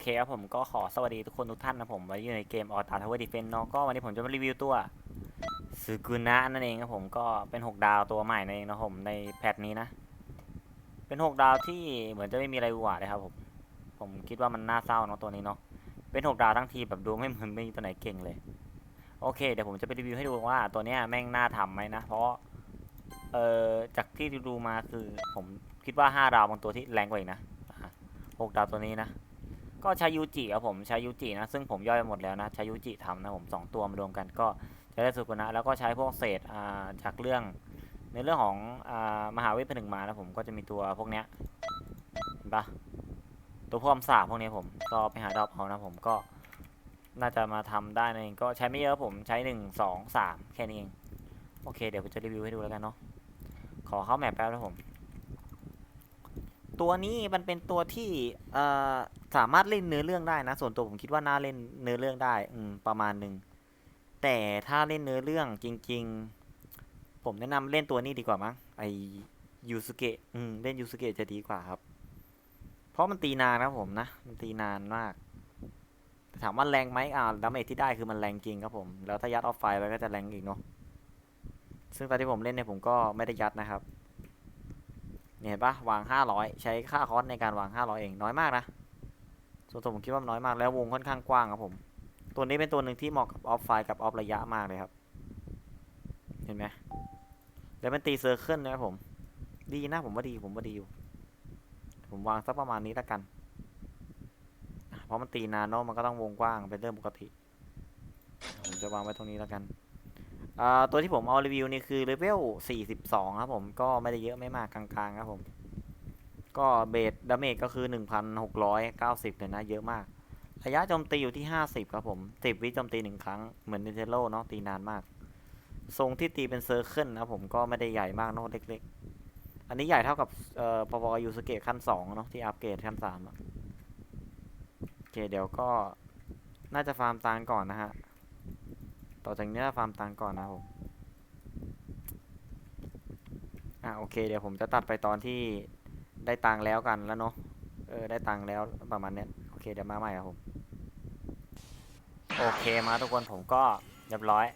เคครับผมก็ขอสวัสดีทุกคนทุกท่านนะผมวันนี้อยู่ในเกมออตาทาวเวอร์ดิเฟนเนาะก็วันนี้ผมจะมารีวิวตัวซึกุนะนั่นเองครับผมก็เป็น 6 ดาวตัวใหม่นั่นเองนะผมในแพทนี้นะ เป็น 6 ดาวที่เหมือนจะไม่มีอะไรหวาดเลยครับผมผมคิดว่ามันน่าเศร้าเนาะตัวนี้เนาะเป็น 6 ดาวทั้งทีแบบดูไม่เหมือนไม่มีตัวไหนเก่งเลย โอเคเดี๋ยวผมจะไปรีวิวให้ดูว่าตัวเนี้ยแม่งน่าทำไหมนะ เพราะเอ่อจากที่ดูมาคือผมคิดว่า 5 ดาวบางตัวที่แรงกว่าอีกนะอะหกดาวตัวนี้นะ ก็ใช้ยูจิครับผมใช้ยูจินะซึ่งผมย่อยไปหมดแล้วนะใช้ยูจิทำนะผมสองตัวมารวมกันก็จะได้สุกุนะแล้วก็ใช้พวกเศษอ่าจากเรื่อง ในเรื่องของอ่ามหาเวทผนึกมานะผมก็จะมีตัวพวกเนี้ยเห็นปะตัวพวกคำสาปพวกนี้ผมก็ไปหาดอกเอานะผมก็น่าจะมาทำได้นั่นเองก็ใช้ไม่เยอะผมใช้หนึ่งสองสามแค่นี้เองโอเคเดี๋ยวผมจะรีวิวให้ดูแล้วกันเนาะขอเข้าแมปแป๊บนะผม ตัวนี้มันเป็นตัวที่เอ่อ สามารถเล่นเนื้อเรื่องได้นะ ส่วนตัวผมคิดว่าน่าเล่นเนื้อเรื่องได้ อืม ประมาณหนึ่งแต่ถ้าเล่นเนื้อเรื่องจริง ๆ ผมแนะนำเล่นตัวนี้ดีกว่ามั้งไอยูสุเกะอืมเล่นยูสุเกะจะดีกว่าครับ เพราะมันตีนานครับผมนะ มันตีนานมากถามว่าแรงไหมอ่าดาเมจที่ได้คือมันแรงจริงครับผม แล้วถ้ายัดออฟไฟไปก็จะแรงอีกเนาะ ซึ่งตอนที่ผมเล่นเนี่ยผมก็ไม่ได้ยัดนะครับเนี่ยเห็นปะวาง500ใช้ค่าคอสในการวาง500เองน้อยมากนะ ส่วนตัวผมคิดว่ามันน้อยมากแล้ววงค่อนข้างกว้างครับผม ตัวนี้เป็นตัวหนึ่งที่เหมาะกับออฟไฟกับออฟระยะมากเลยครับ เห็นไหมแล้วมันตีเซอร์เคิลนะครับผม ดีนะผมว่าดีผมว่าดีอยู่ ผมวางสักประมาณนี้แล้วกัน เพราะมันตีนานเนาะมันก็ต้องวงกว้างเป็นเรื่องปกติ ผมจะวางไว้ตรงนี้แล้วกันตัวที่ผมเอารีวิวนี่คือเลเวล42 ครับผม ก็ไม่ได้เยอะไม่มากกลางๆครับผม ก็เบสดาเมจก็คือ 1,690เลยนะ เยอะมาก ระยะโจมตีอยู่ที่ 50 ครับผม 10 วิโจมตี 1 ครั้ง เหมือนนิเทโลเนาะตีนานมาก ทรงที่ตีเป็นเซอร์เคิลนะผมก็ไม่ได้ใหญ่มากเนาะเล็กๆ อันนี้ใหญ่เท่ากับเอ่อปวยูสเกตขั้น 2 เนาะที่อัปเกรดขั้น3อะโอเค เดี๋ยวก็น่าจะฟาร์มตางก่อนนะฮะ ต่อจากนี้ฟาร์มตังก่อนนะผมอะโอเคเดี๋ยวผมจะตัดไปตอนที่ ได้ตังแล้วกันแล้วเนาะเออได้ตังแล้วประมาณเนี้ยโอเคเดี๋ยวมาใหม่ครับผมโอเคมาทุกคนผมก็เรียบร้อย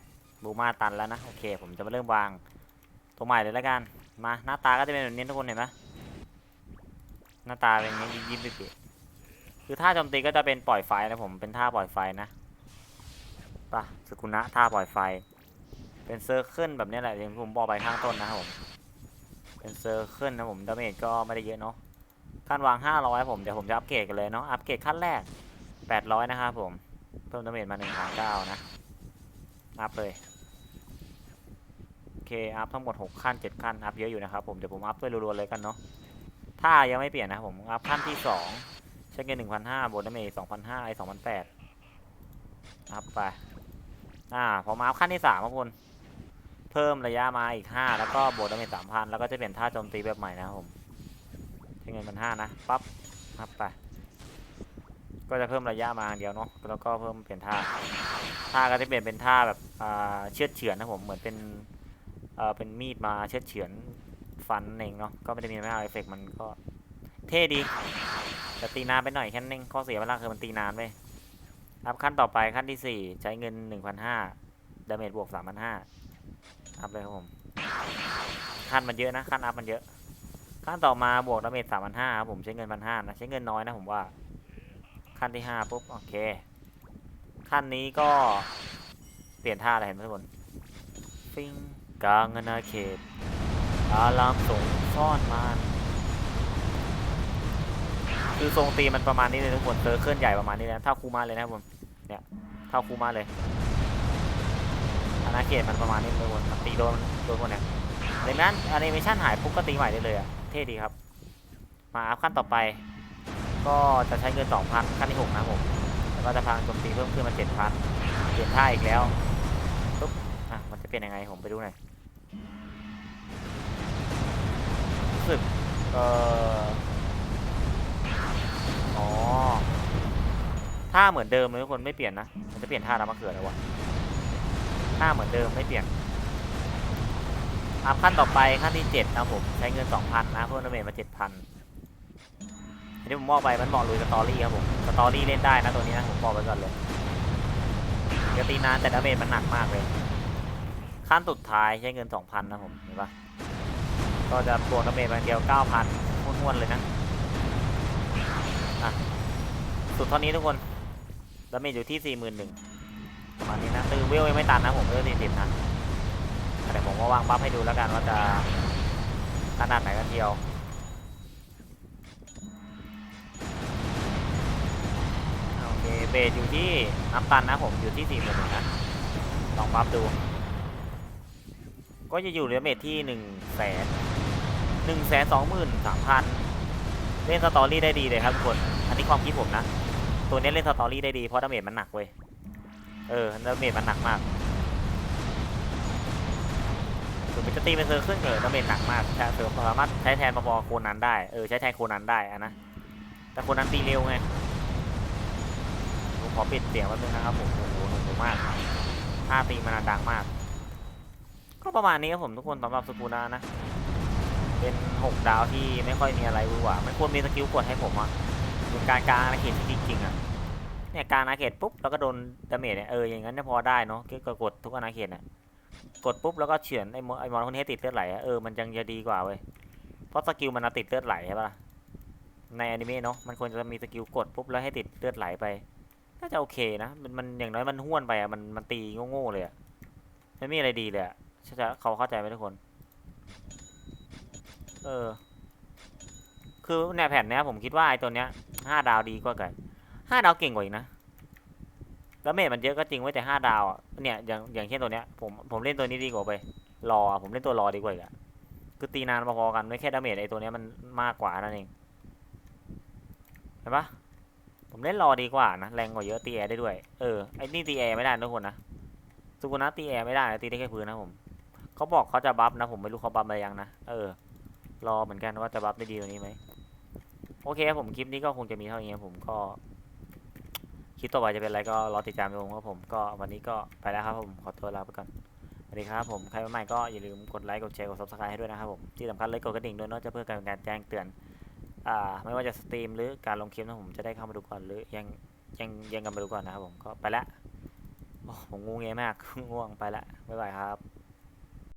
บูมาตันแล้วนะโอเค ผมจะมาเริ่มวางตัวใหม่เลยแล้วกันมาหน้าตาก็จะเป็นแบบนี้ทุกคนเห็นไหมหน้าตาเป็นอย่างนี้ยิ้มๆปิดๆคือท่าโจมตีก็จะเป็นปล่อยไฟนะผมเป็นท่าปล่อยไฟนะป่ะสกุนะท่าปล่อยไฟ เป็นเซอร์เคิลแบบนี้แหละอย่างผมบอกไปข้างต้นนะครับผม เป็นเซอร์เคิลนะผมดาเมจก็ไม่ได้เยอะเนาะขั้นวาง 500 ผม เดี๋ยวผมจะอัปเกรดกันเลยเนาะอัปเกรดขั้นแรก 800 นะครับผม เพิ่มดาเมจมา1,900นะอัพเลยโอเคอัพทั้งหมด 6 ขั้น 7 ขั้นอัพเยอะอยู่นะครับผมเดี๋ยวผมอัพด้วยรัวๆเลยกันเนาะถ้ายังไม่เปลี่ยนนะผมอัพขั้นที่2ใช้เงิน1,500บวกดาเมจ2,500ไอ2,800อัพไปอ่าพอมาอัพขั้นที่สามครับคุณ เพิ่มระยะมาอีกห้าแล้วก็บวกดาเมจสามพันแล้วก็จะเปลี่ยนท่าโจมตีแบบใหม่นะครับผมใช้เงินมันห้านะปั๊บอัพไปก็จะเพิ่มระยะมาอย่างเดียวเนาะแล้วก็เพิ่มเปลี่ยนท่าท่าก็จะเปลี่ยนเป็นท่าแบบเชือดเฉือนนะผมเหมือนเป็นเป็นมีดมาเชือดเฉือนฟันเองเนาะก็ไม่ได้มีไม่เอาเอฟเฟกต์มันก็เท่ดีแต่ตีนานไปหน่อยแค่นั้นเองข้อเสียเวลาคือมันตีนานไปอัพขั้นต่อไปขั้นที่สี่ใช้เงินหนึ่งพันห้าดาเมจบวกสามพันห้า อัพเลยครับผมขั้นมันเยอะนะขั้นอัพมันเยอะขั้นต่อมาบวกดาเมจสามพันห้าครับผมใช้เงินพันห้านะใช้เงินน้อยนะผมว่าขั้นที่ห้าปุ๊บโอเคขั้นนี้ก็เปลี่ยนท่าอะไรเห็นไหมทุกคนฟิงกลางอาณาเขตอารามสงซ่อนมานคือทรงตีมันประมาณนี้เลยทุกคนเซอร์เคิลใหญ่ประมาณนี้เลยนะเท่าคูมาเลยนะครับผมเนี่ยเท่าคูมาเลย อาณาเขตมันประมาณนี้เลยคนตีโดนโดนคนเนี่ยดังนั้นแอนิเมชันหายปุ๊บก็ตีใหม่ได้เลยอะเท่ดีครับ มาอัพขั้นต่อไป ก็จะใช้เงิน2,000ขั้นที่6นะผมแล้วก็จะพังโจมตีเพิ่มขึ้นมา7,000เปลี่ยนท่าอีกแล้วปุ๊บอะมันจะเป็นยังไงผมไปดูหน่อยรู้สึกเอ่ออ๋อท่าเหมือนเดิมเลยทุกคนไม่เปลี่ยนนะ มันจะเปลี่ยนท่าแล้วมะเขือแล้ววะ ท่าเหมือนเดิมไม่เปลี่ยนอัพขั้นต่อไปขั้นที่เจ็ดนะผมใช้เงินสองพันนะเพิ่มดาเมจมาเจ็ดพันที่ผมบอกไปมันบอกลุยสตอรี่ครับผมสตอรี่เล่นได้นะตัวนี้นะผมบอกไปก่อนเลยจะตีนานแต่ดาเมจมันหนักมากเลย ขั้นสุดท้ายใช้เงิน2,000นะผมเห็นปะก็จะบวกดาเมจมาเดียว9,000ม้วนๆเลยนะอะสุดเท่านี้ทุกคนดาเมจอยู่ที่41,000ประมาณนี้ นะตือเวลยังไม่ตันนะผมเวล40นะแต่ผมก็วางบัฟให้ดูแล้วกันว่าจะขนาดไหนกันเทียวโอเคเบสอยู่ที่น้ำตันนะผมอยู่ที่สี่หมื่นนะลองบัฟดู ก็จะอยู่เหลือเมทที่หนึ่งแสนหนึ่งแสนสองหมื่นสามพันเล่นสตอรี่ได้ดีเลยครับทุกคน อันนี้ความคิดผมนะ ตัวนี้เล่นสตอรี่ได้ดีเพราะดาเมจมันหนักเว้ย เออดาเมจมันหนักมากถึงมันจะตีเป็นเซอร์ขึ้นเกิดดาเมจหนักมากแต่เซอสามารถใช้แทนพอโคนันได้ เออใช้แทนโคนันได้อะนะ แต่โคนันตีเร็วไง ผมขอปิดเสียงแป๊บนึงนะครับผมโอ้โหหนุ่มมากท่าตีมันดังมาก ก็ประมาณนี้ครับผมทุกคนสำหรับสกูนานะ เป็นหกดาวที่ไม่ค่อยมีอะไรวือหวามันควรมีสกิลกดให้ผมอะเป็นการกลางอาณาเขตที่จริงๆอะ เนี่ยกลางอาณาเขตปุ๊บแล้วก็โดนดาเมจเนี่ยเอออย่างนั้นเนี่ยพอได้เนาะก็กดทุกอาณาเขตเนี่ยกดปุ๊บแล้วก็เฉือนไอ้มอไอ้มอนคนนี้ติดเลือดไหลอะเออมันยังจะดีกว่าเว้ยเพราะสกิลมันติดเลือดไหลใช่ปะ่ะในอนิเมะเนาะมันควรจะมีสกิลกดปุ๊บแล้วให้ติดเลือดไหลไปน่าจะโอเคนะมันมันอย่างน้อยมันห้วนไปอะมันมันตีโง่ๆเลยอะไม่มีอะไรดีเลยอะจะเขาเข้าใจไหมทุกคน เออ คือในแผ่นเนี้ยผมคิดว่าไอ้ตัวเนี้ยห้าดาวดีกว่าไก่ ห้าดาวเก่งกว่าอีกนะแล้วเมจมันเยอะก็จริงไว้แต่ห้าดาวอะเนี่ยอย่างอย่างเช่นตัวเนี้ยผมผมเล่นตัวนี้ดีกว่าไป รอผมเล่นตัวรอดีกว่าอีกอะคือตีนานพอๆกันไม่แค่ดาเมจไอตัวเนี้ยมันมากกว่านั่นเองเห็นปะผมเล่นรอดีกว่านะแรงกว่าเยอะตีแอร์ได้ด้วยเออไอ้นี่ตีแอร์ไม่ได้ทุกคนนะสุกุนะตีแอร์ไม่ได้ตีได้แค่พื้นนะผมเขาบอกเขาจะบัฟนะผมไม่รู้เขาบัฟอะไรยังนะเออ รอเหมือนกันว่าจะบัฟได้ดีกว่านี้ไหมโอเคผมคลิปนี้ก็คงจะมีเท่านี้ผมก็ คลิปต่อไปจะเป็นอะไรก็รอติดตามดูครับผมก็วันนี้ก็ไปแล้วครับผมขอตัวลาไปก่อนสวัสดีครับผมใครมาใหม่ก็อย่าลืมกดไลค์กดแชร์กด subscribe ให้ด้วยนะครับผมที่สำคัญเลยกดกระดิ่งด้วยเนอะจะเพื่อการแจ้งเตือนอ่าไม่ว่าจะสตรีมหรือการลงคลิปนะผมจะได้เข้ามาดูก่อนหรือยังยังยังกันมาดูก่อนนะครับผมก็ไปละโอ้ผมงูเงี้ยมากง่วงไปละบ๊ายบายครับ